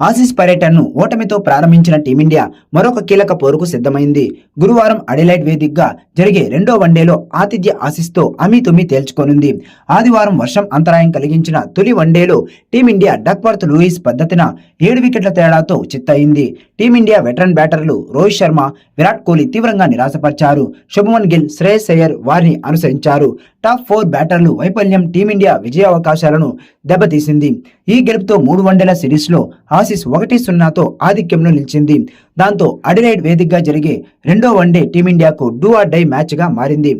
Aussies పర్యటనను ఓటమితో ప్రారంభించిన team India మరొక కీలక పోరుకు సిద్ధమైంది. గురువారం అడిలైట్ వేదికగా జరిగే రెండో వన్డేలో ఆతిథ్య ఆసీస్తో అమీతుమి తేల్చుకోనుంది. ఆదివారం వర్షం అంతరాయం కలిగించిన తొలి వన్డేలో టీమిండియా డక్వర్త్ లూయిస్ పద్ధతిన ఏడు వికెట్ల తేడాతో చిత్తయింది. టీమిండియా వెటరన్ బ్యాటర్లు రోహిత్ శర్మ విరాట్ కోహ్లీ తీవ్రంగా నిరాశపరిచారు. శుభమన్ గిల్ శ్రేయస్ అయ్యర్ వారిని అనుసరించారు. టాప్ ఫోర్ బ్యాటర్లు వైఫల్యం టీమిండియా విజయావకాశాలను దెబ్బతీసింది. ఈ గెలుపుతో మూడు వన్డేల సిరీస్లో ఆసీస్ ఒకటి సున్నాతో ఆధిక్యంలో నిలిచింది. దాంతో అడిలైడ్ వేదికగా జరిగే రెండో వన్డే టీమిండియాకు డూ ఆర్ డై మ్యాచ్గా మారింది.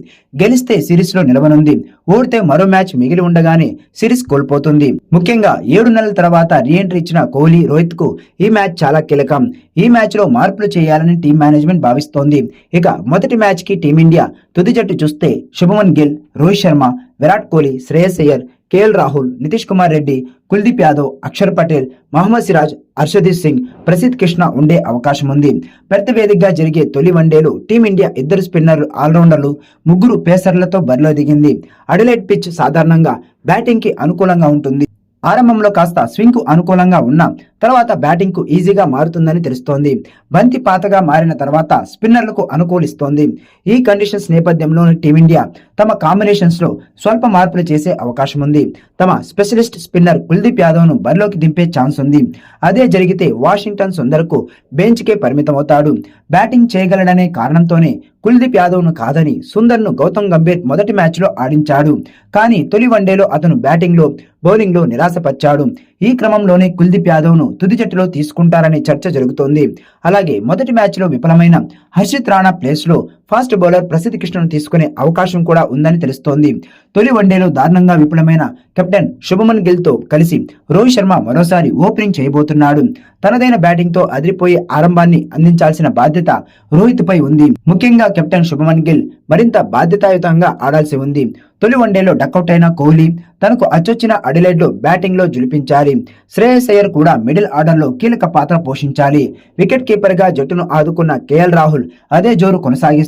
గెలిస్తే సిరీస్లో నిలవనుంది. ఓడితే మరో మ్యాచ్ మిగిలి ఉండగానే సిరీస్ కోల్పోతుంది. ముఖ్యంగా ఏడు నెలల తర్వాత రీఎంట్రీ ఇచ్చిన కోహ్లీ రోహిత్కు ఈ మ్యాచ్ చాలా కీలకం. ఈ మ్యాచ్లో మార్పులు చేయాలని టీం మేనేజ్మెంట్ భావిస్తోంది. ఇక మొదటి మ్యాచ్కి టీమిండియా తుది జట్టు చూస్తే శుభమన్ గిల్ రోహిత్ శర్మ విరాట్ కోహ్లీ శ్రేయస్ అయ్యర్ కేఎల్ రాహుల్ నితీష్ కుమార్ రెడ్డి కుల్దీప్ యాదవ్ అక్షర్ పటేల్ మహమ్మద్ సిరాజ్ హర్షదీప్ సింగ్ ప్రసిద్ కృష్ణ ఉండే అవకాశం ఉంది. పెద్ద వేదికగా జరిగే తొలి వన్డేలో టీమిండియా ఇద్దరు స్పిన్నర్లు ఆల్రౌండర్లు ముగ్గురు పేసర్లతో బరిలో దిగింది. అడిలైట్ పిచ్ సాధారణంగా బ్యాటింగ్కి అనుకూలంగా ఉంటుంది. ఆరంభంలో కాస్త స్వింగ్కు అనుకూలంగా ఉన్న తర్వాత బ్యాటింగ్కు ఈజీగా మారుతుందని తెలుస్తోంది. బంతి పాతగా మారిన తర్వాత స్పిన్నర్లకు అనుకూలిస్తోంది. ఈ కండిషన్స్ నేపథ్యంలో టీమిండియా తమ కాంబినేషన్స్లో స్వల్ప మార్పులు చేసే అవకాశం ఉంది తమ స్పెషలిస్ట్ స్పిన్నర్ కుల్దీప్ యాదవ్ను బరిలోకి దింపే ఛాన్స్ ఉంది అదే జరిగితే వాషింగ్టన్ సుందర్కు బెంచ్ కే పరిమితమవుతాడు. బ్యాటింగ్ చేయగలడనే కారణంతోనే కుల్దీప్ యాదవ్ను కాదని సుందర్ను గౌతమ్ గంభీర్ మొదటి మ్యాచ్లో ఆడించాడు. కానీ తొలి వన్డేలో అతను బ్యాటింగ్లో బౌలింగ్లో నిరాశపరిచాడు. ఈ క్రమంలోనే కుల్దీప్ యాదవ్ను తుది జట్టులో తీసుకుంటారనే చర్చ జరుగుతోంది. అలాగే మొదటి మ్యాచ్లో విఫలమైన హర్షిత్ రాణా ప్లేస్లో ఫాస్ట్ బౌలర్ ప్రసిద్ధ కృష్ణను తీసుకునే అవకాశం కూడా ఉందని తెలుస్తోంది. తొలి వన్డేలో దారుణంగా విఫలమైన కెప్టెన్ శుభమన్ గిల్తో కలిసి రోహిత్ శర్మ మరోసారి ఓపెనింగ్ చేయబోతున్నాడు. తనదైన బ్యాటింగ్తో అదిరిపోయే ఆరంభాన్ని అందించాల్సిన బాధ్యత రోహిత్ పై ఉంది. ముఖ్యంగా కెప్టెన్ శుభమన్ గిల్ మరింత బాధ్యతాయుతంగా ఆడాల్సి ఉంది. తొలి వన్డేలో డకౌట్ అయిన కోహ్లీ తనకు అచ్చొచ్చిన అడిలైడ్లో లో బ్యాటింగ్లో జులిపించాలి. శ్రేయస్ అయ్యర్ కూడా మిడిల్ ఆర్డర్లో కీలక పాత్ర పోషించాలి. వికెట్ కీపర్గా జట్టును ఆదుకున్న కేఎల్ రాహుల్ అదే జోరు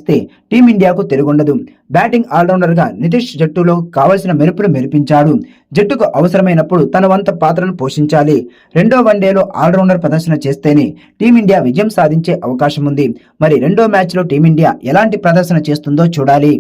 కొనసాగిస్తే టీమిండియాకు తెలుగుండదు. బ్యాటింగ్ ఆల్రౌండర్గా నితీష్ జట్టులో కావలసిన మెరుపులు మెరిపించాడు. జట్టుకు అవసరమైనప్పుడు తన వంత పాత్రను పోషించాలి. రెండో వన్డేలో ఆల్రౌండర్ ప్రదర్శన చేస్తేనే టీమిండియా విజయం సాధించే అవకాశం ఉంది మరి రెండో మ్యాచ్లో టీమిండియా ఎలాంటి ప్రదర్శన చేస్తుందో చూడాలి.